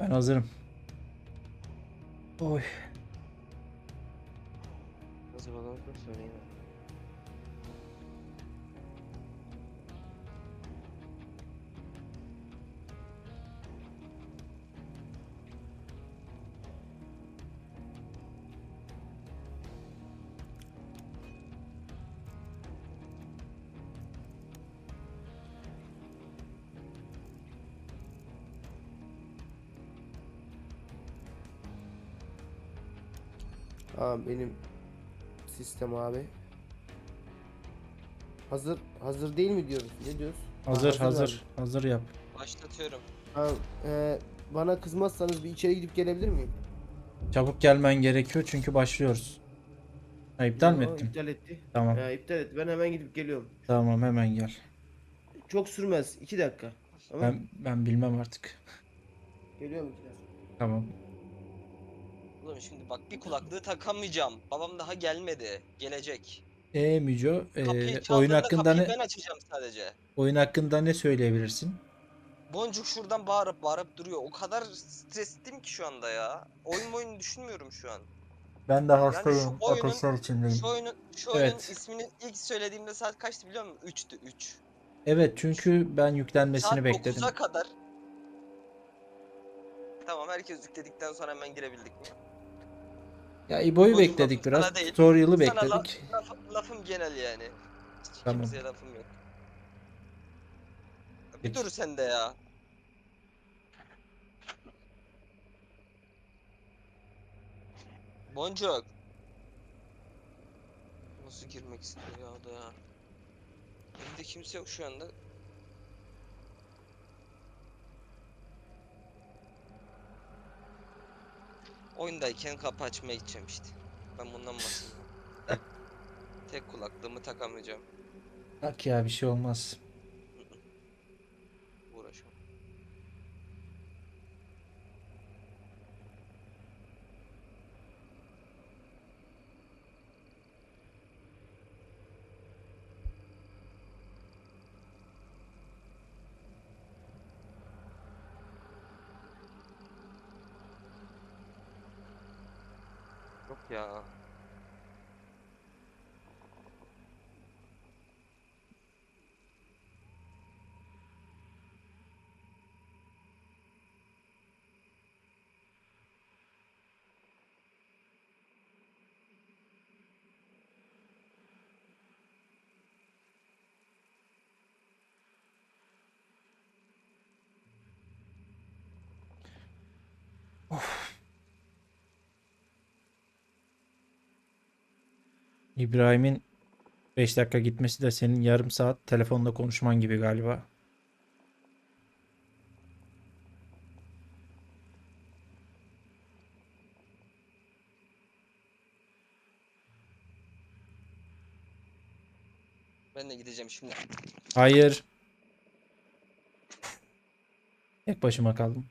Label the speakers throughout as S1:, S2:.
S1: Ben hazırım. Oy.
S2: Nasıl bakalım söyleyin.
S3: Tamam benim sistem abi. Hazır hazır değil mi diyoruz? Ne diyoruz? Ha,
S1: Hazır hazır.
S3: abi.
S1: Hazır yap.
S2: Başlatıyorum.
S3: Tamam, e, bana kızmazsanız bir içeri gidip gelebilir miyim?
S1: Çabuk gelmen gerekiyor çünkü başlıyoruz. Ha, iptal mi
S3: Yo,
S1: ettin?
S3: İptal etti.
S1: Tamam.
S3: Ha, iptal etti. Ben hemen gidip geliyorum.
S1: Tamam hemen gel.
S3: Çok sürmez. 2 dakika. Tamam.
S1: Ben ben bilmem artık.
S3: Geliyorum 2 dakika.
S1: Tamam.
S2: Oğlum şimdi bak bir kulaklığı takamayacağım. Babam daha gelmedi. Gelecek.
S1: E Müco, e,
S2: Kapıyı
S1: oyun
S2: çaldığında
S1: hakkında
S2: kapıyı
S1: ne
S2: ben açacağım sadece.
S1: oyun hakkında ne söyleyebilirsin?
S2: Boncuk şuradan bağırıp bağırıp duruyor. O kadar stresliyim ki şu anda ya. Oyun oyun düşünmüyorum şu an.
S1: Ben de
S2: hastayım, oyunun- ateşler
S1: içindeyim.
S2: Şu oyunun, şu oyunun
S1: Evet.
S2: ismini ilk söylediğimde saat kaçtı biliyor musun? 3'tü 3.
S1: Evet çünkü ben yüklenmesini
S2: Saat
S1: bekledim.
S2: 9'a kadar. Tamam herkes yükledikten sonra hemen girebildik mi?
S1: Ya İbo'yu
S2: Bozulma,
S1: bekledik
S2: sana
S1: biraz.
S2: değil.
S1: Tutorial'ı
S2: Sana la-
S1: bekledik.
S2: laf- lafım genel yani. Hiç
S1: Tamam.
S2: Kimseye lafım yok. Bir
S1: Peki.
S2: dur sen de ya. Boncuk. Nasıl girmek istiyor ya o da ya. Evde kimse yok şu anda. Oyundayken kapı açmaya gideceğim işte. Ben bundan bahsediyorum. Tek kulaklığımı takamayacağım.
S1: Bak ya bir şey olmaz.
S2: Uğraşamam. Yok ya.
S1: İbrahim'in 5 dakika gitmesi de senin yarım saat telefonda konuşman gibi galiba.
S2: Ben de gideceğim şimdi.
S1: Hayır. Tek başıma kaldım.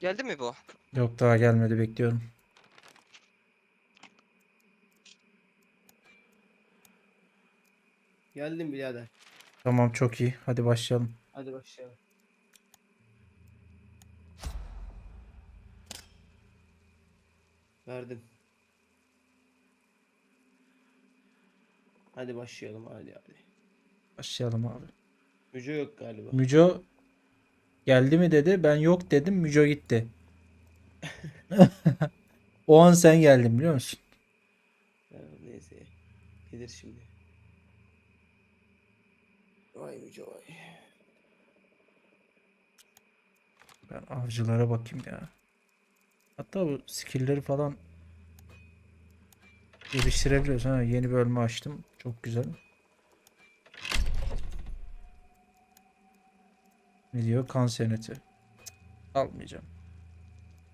S2: Geldi mi bu?
S1: Yok daha gelmedi bekliyorum.
S3: Geldim birader.
S1: Tamam çok iyi. Hadi başlayalım.
S3: Hadi başlayalım. Verdim. Hadi başlayalım hadi hadi.
S1: Başlayalım abi.
S3: Müco yok galiba.
S1: Müco geldi mi dedi. Ben yok dedim. Müco gitti. O an sen geldin biliyor musun?
S3: Gelir şimdi. Vay Müce vay.
S1: Ben avcılara bakayım ya. Hatta bu skill'leri falan geliştirebiliyoruz. Ha, yeni bölümü açtım. Çok güzel. Ne diyor? Kan seneti. Almayacağım.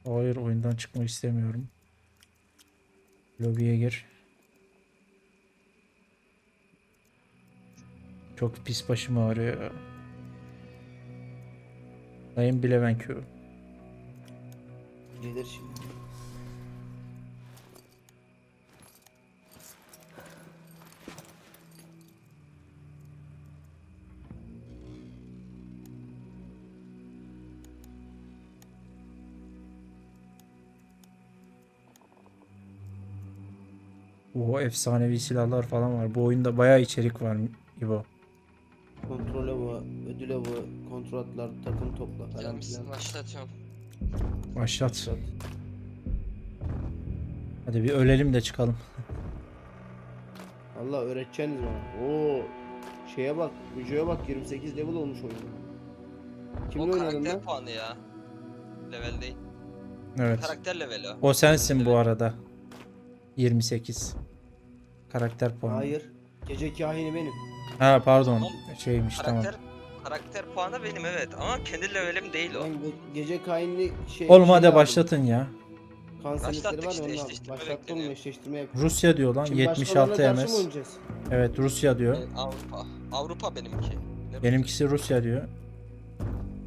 S1: Hayır oyundan çıkmak istemiyorum. Lobiye gir. Çok pis başım ağrıyor. Sayın Bilevenköy.
S3: Gelir şimdi.
S1: O efsanevi silahlar falan var. Bu oyunda bayağı içerik var İbo.
S3: Kontrole bu, ödüle bu, kontratlar, takım topla falan filan.
S2: başlatıyorum.
S1: Başlat.
S3: Kontrat.
S1: Hadi bir ölelim de çıkalım.
S3: Allah öğreteceksiniz bana. Oo şeye bak, Müce'ye bak 28 level olmuş oyun. Kimle
S2: o
S3: oynadın
S2: karakter
S3: lan?
S2: puanı ya. Level değil.
S1: Evet.
S2: Karakter leveli o.
S1: O sensin bu arada. 28. Karakter puanı.
S3: Hayır. Gece kahini benim.
S1: Ha pardon. Şeymiş tamam.
S2: Karakter karakter puanı benim evet ama kendi levelim değil o.
S3: Ben ge- gece kahinli şey
S1: Oğlum
S3: şey
S1: hadi
S3: aldım.
S1: başlatın ya.
S3: Kan
S2: Başlattık
S3: var
S2: işte,
S3: ya ondan.
S2: eşleştirme
S3: Başlattım mı
S2: bekleniyor.
S3: eşleştirme yap.
S1: Rusya diyor lan.
S3: Şimdi başkalarına
S1: 76
S3: karşı mı
S1: MS.
S3: oynayacağız?
S1: Evet Rusya diyor.
S2: Ee, Avrupa. Avrupa benimki. Ne
S1: Benimkisi Rusya diyor.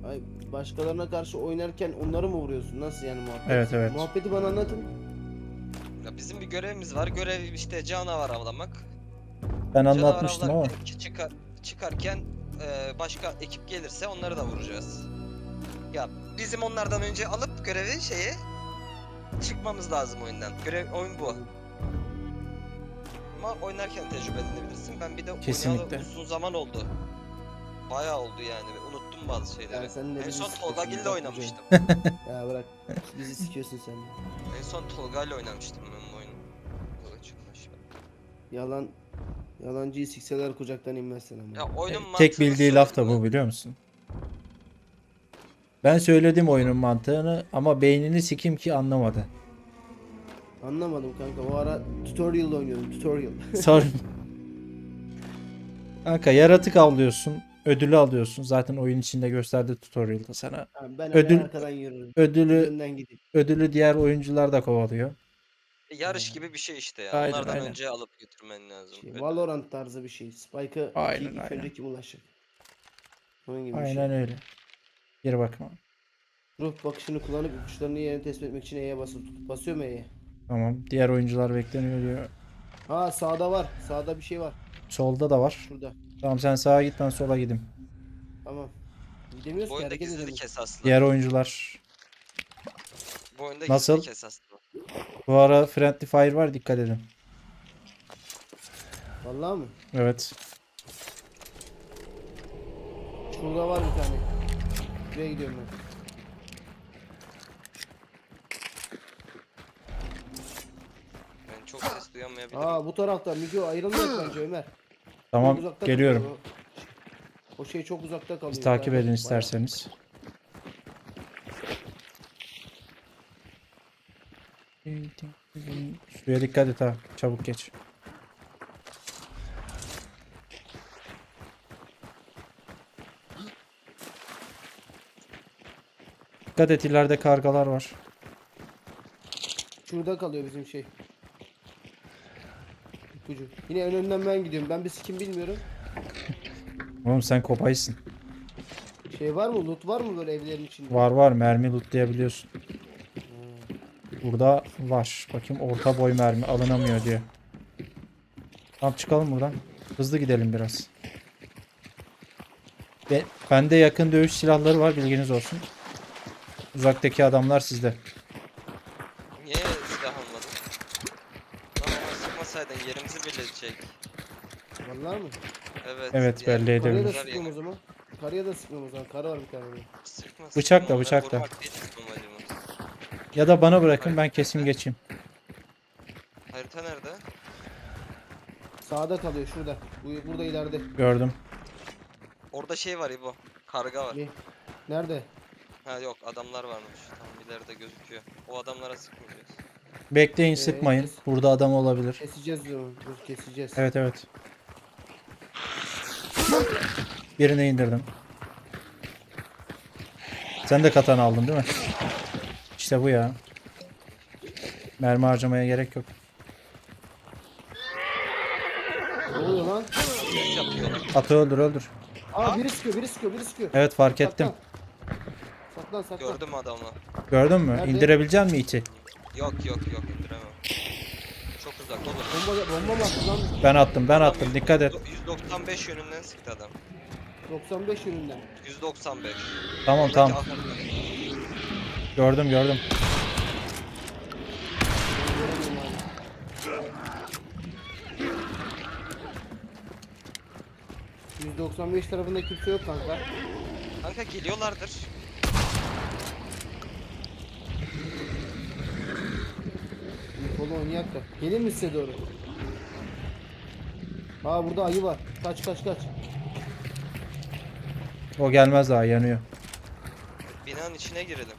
S3: Ay, başkalarına karşı oynarken onları mı vuruyorsun? Nasıl yani muhabbet?
S1: Evet, evet.
S3: Muhabbeti bana anlatın.
S2: Ya bizim bir görevimiz var. Görev işte canavar avlamak.
S1: Ben
S2: Canavar
S1: anlatmıştım ama.
S2: avlarken ki çıkar, çıkarken e, başka ekip gelirse onları da vuracağız. Ya bizim onlardan önce alıp görevi şeye çıkmamız lazım oyundan. Görev oyun bu. Ama oynarken tecrübe edinebilirsin. Ben bir de
S1: Kesinlikle.
S2: oynayalı uzun zaman oldu. Bayağı oldu yani. ve Unuttum bazı şeyleri.
S3: Ya sen de
S2: en
S3: bizi
S2: son Tolga Gil'le
S3: bak
S2: oynamıştım.
S3: Ya bırak. Bizi sikiyorsun sen. de.
S2: en son Tolga ile oynamıştım
S3: Yalan Yalancıyı sikseler kucaktan inmezsin ama.
S2: Ya oyunun
S1: Tek
S2: mantığını
S1: bildiği laf da bu biliyor musun? Ben söyledim oyunun mantığını ama beynini sikim ki anlamadı.
S3: Anlamadım kanka. O ara tutorial oynuyordum. Tutorial.
S1: Sor. Kanka yaratık avlıyorsun. Ödülü alıyorsun. Zaten oyun içinde gösterdi tutorial'da sana.
S3: Ha, ben
S1: Ödül-
S3: Ödül... arkadan yürürüm.
S1: Ödülü ödülü diğer oyuncular da kovalıyor.
S2: Yarış gibi bir şey işte ya.
S1: Aynen,
S2: Onlardan
S1: aynen.
S2: önce alıp götürmen lazım.
S3: Şey. Valorant tarzı bir şey. Spike'ı
S1: Aynen,
S3: ilk
S1: aynen.
S3: önce kim ulaşacak? Onun gibi bir
S1: Aynen
S3: şey.
S1: öyle. Gir bakma.
S3: Ruh bakışını kullanıp ipuçlarını yerini tespit etmek için E'ye basılı tut. Basıyor mu E'ye?
S1: Tamam. Diğer oyuncular bekleniyor diyor.
S3: Ha sağda var. Sağda bir şey var.
S1: Solda da var.
S3: Şurada.
S1: Tamam sen sağa git ben sola gideyim.
S3: Tamam. Gidemiyoruz
S2: Bu
S3: ki
S2: oyunda
S3: hareket
S2: gizlilik esaslı.
S1: Diğer oyuncular.
S2: Bu oyunda
S1: Nasıl?
S2: gizlilik esaslı.
S1: Bu ara Friendly Fire var dikkat edin.
S3: Vallahi mı?
S1: Evet.
S3: Şurada var bir tane. Buraya gidiyorum ben.
S2: Ben çok ses duyamayabilirim.
S3: Aa bu tarafta Müge ayrılmıyor bence Ömer.
S1: Tamam
S3: Çok uzakta
S1: geliyorum.
S3: kalıyor O, şey çok uzakta kalıyor.
S1: Biz takip edin
S3: bayağı-
S1: isterseniz. Şuraya dikkat et ha. Çabuk geç. Dikkat et ileride kargalar var.
S3: Şurada kalıyor bizim şey. İpucu. Yine en önden ben gidiyorum. Ben bir sikim bilmiyorum.
S1: Oğlum sen kopaysın.
S3: Şey var mı? Loot var mı böyle evlerin içinde?
S1: Var var mermi lootlayabiliyorsun. Burada var. Bakayım orta boy mermi alınamıyor diyor. Tamam çıkalım buradan. Hızlı gidelim biraz. Ve bende yakın dövüş silahları var bilginiz olsun. Uzaktaki adamlar sizde.
S2: Niye silah almadın? Lan ama sıkmasaydın yerimizi belirleyecek.
S3: Vallahi mı?
S2: Evet.
S1: Evet, belli
S3: Karıya da
S1: edebilir.
S2: oyuncular
S3: sıkıyorum o
S2: yeni-
S3: zaman. Karıya da sıkıyorum o zaman. Karı var bir tane.
S1: Bıçakla, bıçakla.
S2: vurmak değil.
S1: Ya da bana bırakın ben kesim geçeyim.
S2: Harita nerede?
S3: Sağda kalıyor şurada. Bu, burada ileride.
S1: Gördüm.
S2: Orada şey var İbo. Karga var.
S3: Ne? Nerede?
S2: Ha yok adamlar varmış. Tamam ileride gözüküyor. O adamlara sıkmayacağız.
S1: Bekleyin
S3: Ee,
S1: sıkmayın. Burada adam olabilir.
S3: Keseceğiz diyorum. Dur keseceğiz.
S1: Evet evet. Birini indirdim. Sen de katana aldın değil mi? İşte bu ya. Mermi harcamaya gerek yok.
S3: Ne oluyor lan?
S2: Ses yapıyorlar.
S1: Atı öldür öldür.
S3: Aa biri sıkıyor, biri sıkıyor, biri sıkıyor.
S1: Evet fark ettim.
S3: Saklan, saklan.
S2: Gördüm adamı.
S1: Gördün mü?
S3: Nerede?
S1: İndirebilecek misin iti?
S2: Yok yok yok indiremem. Çok uzak olur.
S3: Bomba, bomba mı attı lan?
S1: Ben attım ben
S2: Adam
S1: attım dikkat et.
S2: 195 yönünden sıktı adam.
S3: 95 yönünden.
S2: 195.
S1: Tamam
S2: Buradaki
S1: tamam
S2: ahırda.
S1: Gördüm gördüm.
S3: Göremiyorum abi. 195 tarafında kimse yok kanka.
S2: Kanka geliyorlardır.
S3: Kolu oynayak da. Gelir mi size doğru? Aa burada ayı var. Kaç kaç kaç.
S1: O gelmez daha yanıyor.
S2: Binanın içine girelim.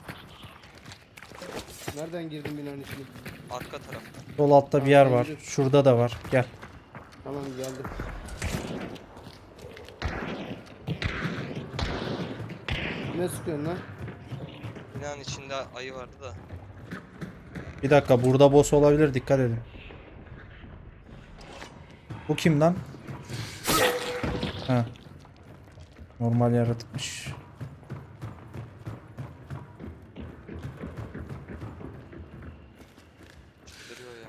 S3: Nereden girdin binanın içine?
S2: Arka tarafta.
S1: Sol altta bir yer var. Şurada da var. Gel.
S3: Tamam geldim. Ne sıkıyorsun lan?
S2: Binanın içinde ayı vardı da.
S1: Bir dakika burada boss olabilir dikkat edin. Bu kim lan? Ha. Normal yaratıkmış.
S2: Çıldırıyor ya.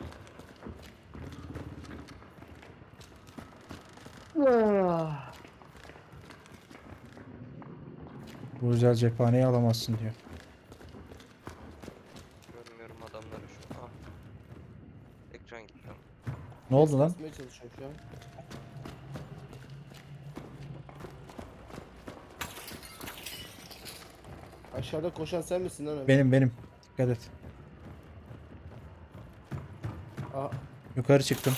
S1: Bu özel cephaneyi alamazsın diyor.
S2: Görmüyorum adamları şu an. Ah. Ekran gitti.
S1: Ne oldu lan?
S3: Basmaya çalışıyorum şu an. Aşağıda koşan sen misin lan? Ömer?
S1: Benim benim. Dikkat et.
S3: Aa,
S1: Yukarı çıktım.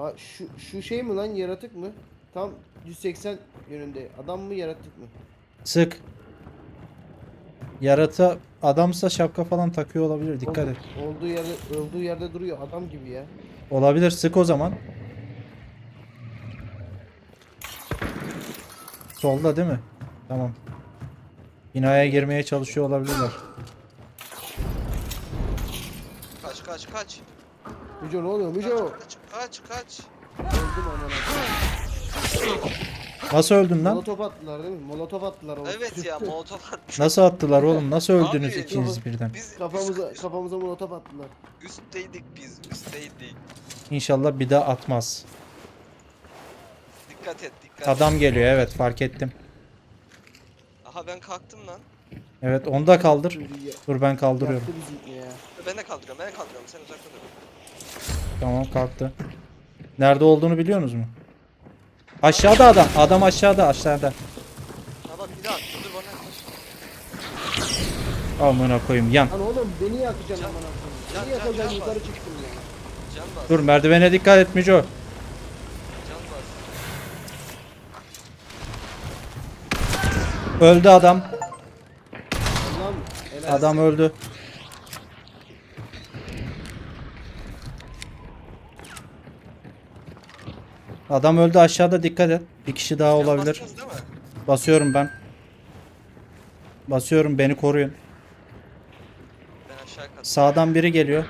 S3: Aa, şu, şu şey mi lan yaratık mı? Tam 180 yönünde. Adam mı yaratık mı?
S1: Sık. Yarata adamsa şapka falan takıyor olabilir. Dikkat
S3: Oldu-
S1: et.
S3: Olduğu yerde olduğu yerde duruyor adam gibi ya.
S1: Olabilir. Sık o zaman. Solda değil mi? Tamam. Binaya girmeye çalışıyor olabilirler.
S2: Kaç kaç kaç.
S3: Müco ne oluyor Müco?
S2: Kaç kaç kaç.
S3: Öldüm aman
S1: Nasıl öldün lan?
S3: Molotof attılar değil mi? Molotof attılar. oğlum.
S2: Evet ya molotof atmış.
S1: Nasıl attılar oğlum? Nasıl öldünüz
S2: Abi,
S1: ikiniz birden?
S2: Biz
S3: Kafamıza
S2: üst-
S3: kafamıza molotof attılar.
S2: üstteydik biz üstteydik.
S1: İnşallah bir daha atmaz.
S2: Dikkat et dikkat et.
S1: Adam geliyor evet fark ettim.
S2: Aha ben kalktım lan.
S1: Evet onu da kaldır. Dur ben kaldırıyorum.
S3: Yaktı bizi ya.
S2: Ben de kaldırıyorum ben de kaldırıyorum sen uzakta dur.
S1: Tamam kalktı. Nerede olduğunu biliyorsunuz mu? Aşağıda adam. Adam aşağıda aşağıda.
S2: Ha bak bir daha dur bana.
S1: Amına koyayım yan.
S3: Lan oğlum beni yakacaksın aman
S2: can-
S3: Beni
S2: can-
S3: yakacaksın
S2: can
S3: yukarı çıktım ya.
S2: Can bas.
S1: Dur merdivene dikkat et Müco.
S2: Can bas.
S1: Öldü adam.
S3: Allah'ım. helal.
S1: Adam öldü. Adam öldü aşağıda dikkat et. Bir kişi daha olabilir.
S2: bastınız değil mi?
S1: Basıyorum ben. Basıyorum beni koruyun.
S2: Ben aşağı kat.
S1: Sağdan biri geliyor.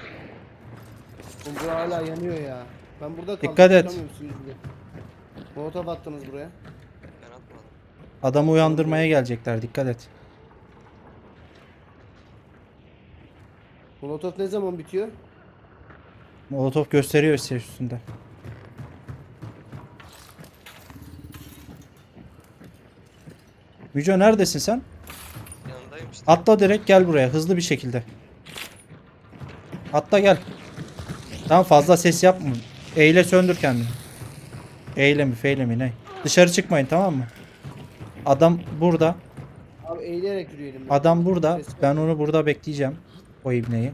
S3: Bu hala yanıyor ya. Ben burada kaldım.
S1: Dikkat et.
S3: Molotof attınız buraya.
S2: Ben atmadım.
S1: Adamı uyandırmaya gelecekler dikkat et.
S3: Molotof ne zaman bitiyor?
S1: Molotof gösteriyor size üstünde. Müco neredesin sen?
S2: Yanındayım işte.
S1: Atla direkt gel buraya hızlı bir şekilde. Atla gel. Tamam fazla ses yapma. Eyle söndür kendini. Eyle mi feyle mi ne? Dışarı çıkmayın tamam mı? Adam burada.
S3: Abi eğilerek yürüyelim. ben.
S1: Adam burada.
S3: Ses
S1: Ben onu burada bekleyeceğim. O ibneyi.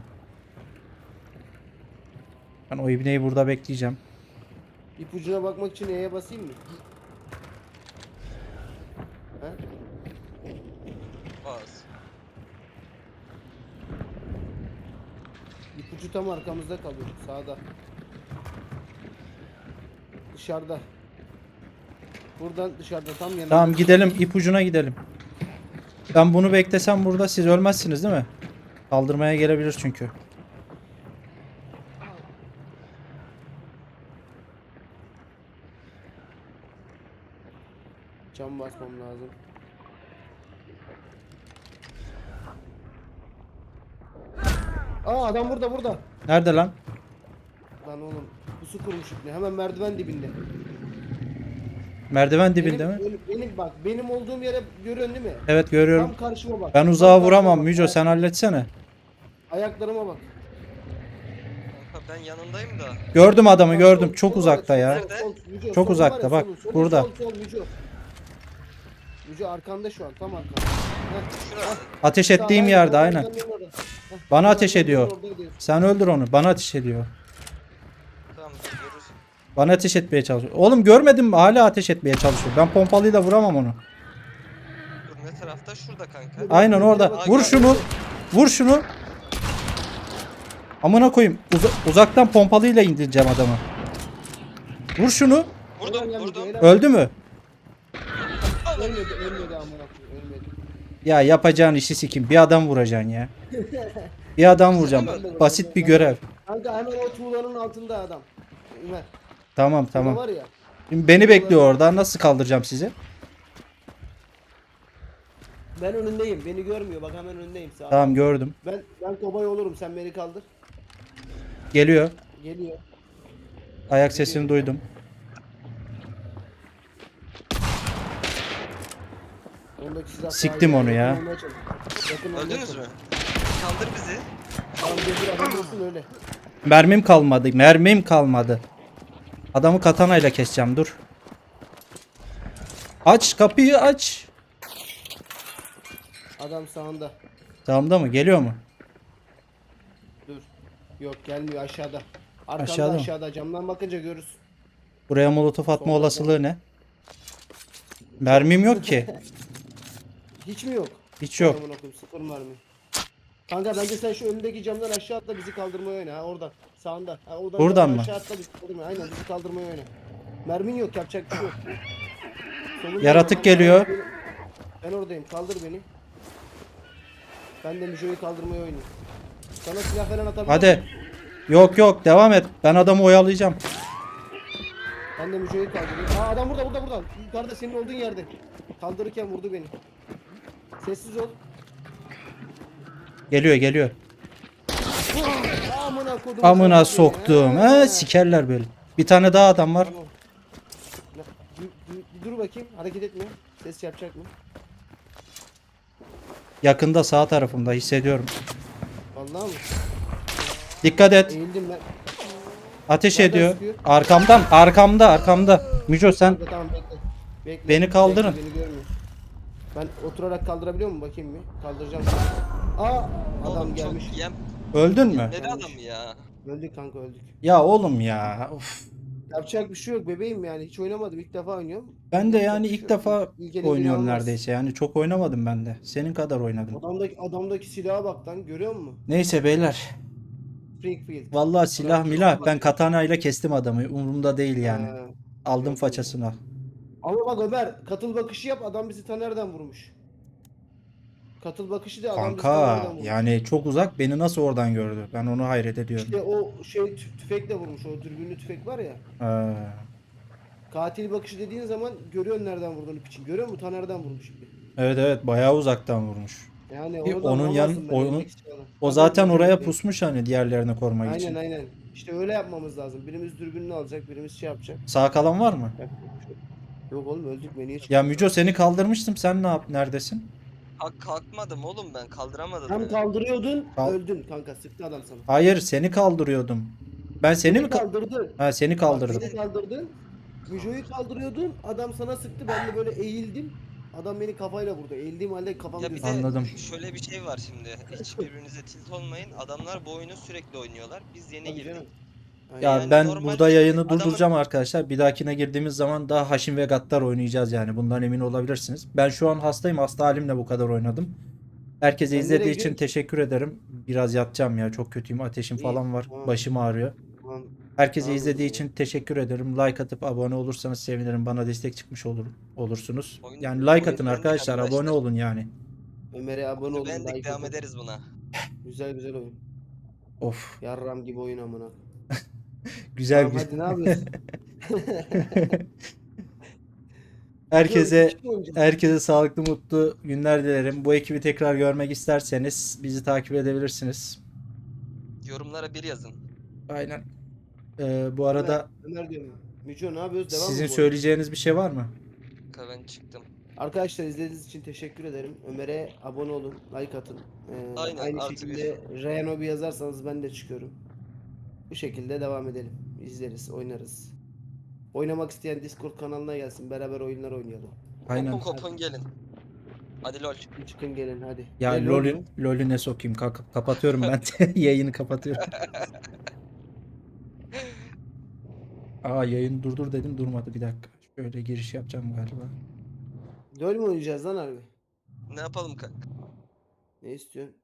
S1: Ben o ibneyi burada bekleyeceğim.
S3: İpucuna bakmak için E'ye basayım mı? He?
S2: Bas.
S3: İpucu tam arkamızda kalıyor. Sağda. Dışarıda. Buradan dışarıda tam yanında.
S1: Tamam gidelim ipucuna gidelim. Ben bunu beklesem burada siz ölmezsiniz değil mi? Kaldırmaya gelebilir çünkü.
S3: Cam basmam lazım. Aa adam burada burada.
S1: Nerede lan?
S3: Lan oğlum pusu kurmuş ipne. Hemen merdiven dibinde.
S1: Merdiven dibinde
S3: benim,
S1: mi?
S3: Benim, benim bak benim olduğum yere görüyorsun değil mi?
S1: Evet görüyorum.
S3: Tam karşıma bak.
S1: Ben
S3: Tam
S1: uzağa
S3: karşıma
S1: vuramam
S3: bak.
S1: Müco
S3: Ayak-
S1: sen halletsene.
S3: Ayaklarıma bak.
S2: Kanka ben yanındayım da.
S1: Gördüm adamı gördüm. Çok uzakta ya.
S3: Müco,
S1: Çok uzakta,
S3: var ya,
S1: bak, burada.
S3: Sol, sol, Müco. Müco arkanda şu an tam arkanda. Heh,
S2: Şurası.
S1: Ateş ettiğim yerde
S3: aynen,
S1: Bana ateş ediyor. Sen öldür onu. Bana ateş ediyor.
S2: Tamam görürüz.
S1: Bana ateş etmeye çalışıyor. Oğlum görmedin mi? Hala ateş etmeye çalışıyor. Ben pompalıyla vuramam onu.
S2: Dur ne tarafta? Şurada kanka.
S1: Aynen orada. Vur şunu. Vur şunu. Amına koyayım. Uza- uzaktan pompalıyla indireceğim adamı. Vur şunu.
S2: Vurdum vurdum.
S1: Öldü mü?
S3: Ölmedi, ölmedi amına.
S1: Ya yapacağın işi sikim. Bir adam vuracaksın ya. Bir adam vuracağım. Basit bir görev.
S3: Kanka hemen o tuğlanın altında adam. Ömer.
S1: Tamam tamam.
S3: var ya.
S1: Şimdi beni bekliyor orada. Nasıl kaldıracağım sizi?
S3: Ben önündeyim. Beni görmüyor. Bak hemen önündeyim. Sağ.
S1: Tamam gördüm.
S3: Ben ben kobay olurum. Sen beni kaldır.
S1: Geliyor.
S3: Geliyor.
S1: Ayak sesini duydum.
S3: Ondaki silah
S1: Siktim
S3: sahibi.
S1: onu ya.
S3: Yakın olmaya çalış. Yakın olmaya
S2: Öldünüz mü? Kaldır bizi.
S3: Tamam bir adam olsun öyle.
S1: Mermim kalmadı. Mermim kalmadı. Adamı katanayla keseceğim. Dur. Aç kapıyı aç.
S3: Adam sağında.
S1: Sağımda mı? Geliyor mu?
S3: Dur. Yok gelmiyor aşağıda. Arkanda
S1: Aşağıda
S3: aşağıda,
S1: mı?
S3: camdan bakınca görürsün.
S1: Buraya molotof atma olasılığı ne? Mermim yok ki.
S3: Hiç mi yok?
S1: Hiç yok.
S3: Amına koyayım, Sıfır mermi. Kanka bence sen şu önündeki camdan aşağı atla bizi kaldırmaya oyna ha oradan. Sağında. Ha, oradan
S1: Buradan mı?
S3: Aşağı atla bizi kaldırmaya. Aynen bizi kaldırmaya oyna. Mermin yok yapacak bir şey yok. Solunda
S1: Yaratık geliyor.
S3: Ben oradayım kaldır beni. Ben de Müjo'yu kaldırmaya oynayayım. Sana silah falan atabilir
S1: Hadi. Yok yok devam et. Ben adamı oyalayacağım.
S3: Ben de Müjo'yu kaldırayım. Aa adam burada burada burada. Yukarıda senin olduğun yerde. Kaldırırken vurdu beni. Sessiz ol.
S1: Geliyor geliyor.
S3: Amına kodum.
S1: Amına soktum.
S3: Ha.
S1: He sikerler böyle. Bir tane daha adam var.
S3: Tamam. Dur, dur, dur bakayım. Hareket etme. Ses yapacak mı?
S1: Yakında sağ tarafımda hissediyorum.
S3: Vallahi mı?
S1: Dikkat et.
S3: Eğildim ben.
S1: Ateş
S3: Nereden
S1: ediyor.
S3: sıkıyor?
S1: Arkamdan arkamda arkamda. Müco sen
S3: tamam bekle. Bekle.
S1: Beni kaldırın.
S3: Bekle, beni görmüyor. Ben oturarak kaldırabiliyor muyum? Bakayım bir. Kaldıracağım. Aa adam
S2: Oğlum
S3: gelmiş.
S2: çok yem.
S1: öldün mü?
S2: Ne adam ya?
S3: Öldük kanka öldük.
S1: Ya oğlum ya. Of.
S3: Yapacak bir şey yok bebeğim yani. Hiç oynamadım. ilk defa oynuyorum.
S1: Ben de yani
S3: şey
S1: ilk
S3: yok.
S1: defa oynuyorum
S3: olmaz.
S1: neredeyse. Yani çok oynamadım ben de. Senin kadar oynadım.
S3: Adamdaki, adamdaki silaha bak lan. Görüyor musun?
S1: Neyse beyler.
S3: Springfield.
S1: Vallahi silah milah ben katana ile kestim adamı. Umurumda değil yani.
S3: Ha.
S1: Aldım
S3: yok. Ama bak Ömer katıl bakışı yap adam bizi ta nereden vurmuş. Katıl bakışı da adam bizi ta
S1: Kanka
S3: vurmuş.
S1: yani çok uzak beni nasıl oradan gördü? Ben onu hayret ediyorum.
S3: İşte o şey tü- tüfekle vurmuş o dürbünlü tüfek var ya.
S1: Ha.
S3: Katil bakışı dediğin zaman görüyorsun nereden vurduğunu piçin. Görüyor musun ta nereden vurmuş gibi.
S1: Evet evet bayağı uzaktan vurmuş.
S3: Yani
S1: Bir
S3: oradan
S1: onun
S3: vuramazsın
S1: yan-
S3: ben
S1: onun-
S3: silahla.
S1: O zaten
S3: ki
S1: oraya pusmuş hani diğerlerini korumak
S3: Aynen
S1: için.
S3: aynen. İşte öyle yapmamız lazım. Birimiz dürbününü alacak, birimiz şey yapacak.
S1: Sağ kalan var mı?
S3: Yok oğlum öldük beni hiç.
S1: Ya Müco seni kaldırmıştım. Sen ne yap? Neredesin?
S2: Kalk kalkmadım oğlum ben kaldıramadım.
S3: Tam
S2: beni.
S3: kaldırıyordun,
S1: Kal-
S3: öldün kanka. Sıktı adam sana.
S1: Hayır seni kaldırıyordum. Ben seni mi kal-
S3: kaldırdın?
S1: Ha seni kaldırdım.
S3: Beni kaldırdın. Müjo'yu kaldırıyordun. Adam sana sıktı. Ben de böyle eğildim. Adam beni kafayla vurdu. Eğildiğim halde kafam
S2: Ya bir de
S1: Anladım.
S2: şöyle bir şey var şimdi. Hiç birbirinize tilt olmayın. Adamlar bu oyunu sürekli oynuyorlar. Biz yeni
S3: Tabii
S2: girdik.
S3: canım.
S1: Ya
S2: Yani
S1: ben
S2: normal
S1: burada yayını
S2: adamın-
S1: durduracağım arkadaşlar. Bir dahakine girdiğimiz zaman daha Haşim ve Gattar oynayacağız yani. Bundan emin olabilirsiniz. Ben şu an hastayım. Hasta halimle bu kadar oynadım. Herkese
S3: Sen
S1: izlediği
S3: nereye
S1: için
S3: gidiyorsun?
S1: teşekkür ederim. Biraz yatacağım ya. Çok kötüyüm. Ateşim
S3: İyi,
S1: falan var.
S3: tamam.
S1: Başım ağrıyor.
S3: Tamam.
S1: Herkese
S3: Tamam,
S1: izlediği için teşekkür ederim. Like atıp abone olursanız sevinirim. Bana destek çıkmış olur olursunuz.
S2: Oyun-
S1: Yani like atın arkadaşlar.
S2: arkadaşlar.
S1: Abone olun yani.
S3: Ömer'e abone olun. Like
S2: devam
S3: atın.
S2: ederiz buna.
S3: Güzel güzel oyun.
S1: Of.
S3: Yarram gibi oyun amına.
S1: Güzel
S3: Tamam,
S1: güzel.
S3: hadi ne yapıyorsun?
S1: Herkese? Herkese sağlıklı, mutlu günler dilerim. Bu ekibi tekrar görmek isterseniz bizi takip edebilirsiniz.
S2: Yorumlara bir yazın.
S1: Aynen. Ee, bu arada
S3: Ömer diyorum. Müco ne yapıyoruz? Devam mı
S1: sizin söyleyeceğiniz bir şey var mı?
S2: Ben çıktım.
S3: Arkadaşlar izlediğiniz için teşekkür ederim. Ömer'e abone olun, like atın. Ee,
S2: Aynen,
S3: aynı şekilde Reyanobi yazarsanız ben de çıkıyorum. Bu şekilde devam edelim. İzleriz, oynarız. Oynamak isteyen Discord kanalına gelsin. Beraber oyunlar oynayalım.
S1: Aynen.
S2: Kopun kopun gelin. Hadi lol.
S3: Çıkın gelin hadi.
S1: Ya
S3: Gel
S1: LoL'ü
S3: oğlum.
S1: LoL'üne sokayım. Kalk- kapatıyorum ben. Yayını kapatıyorum. Aa yayını durdur dedim durmadı bir dakika. Şöyle giriş yapacağım galiba.
S3: LoL mü oynayacağız lan harbi?
S2: Ne yapalım kanka?
S3: Ne istiyorsun?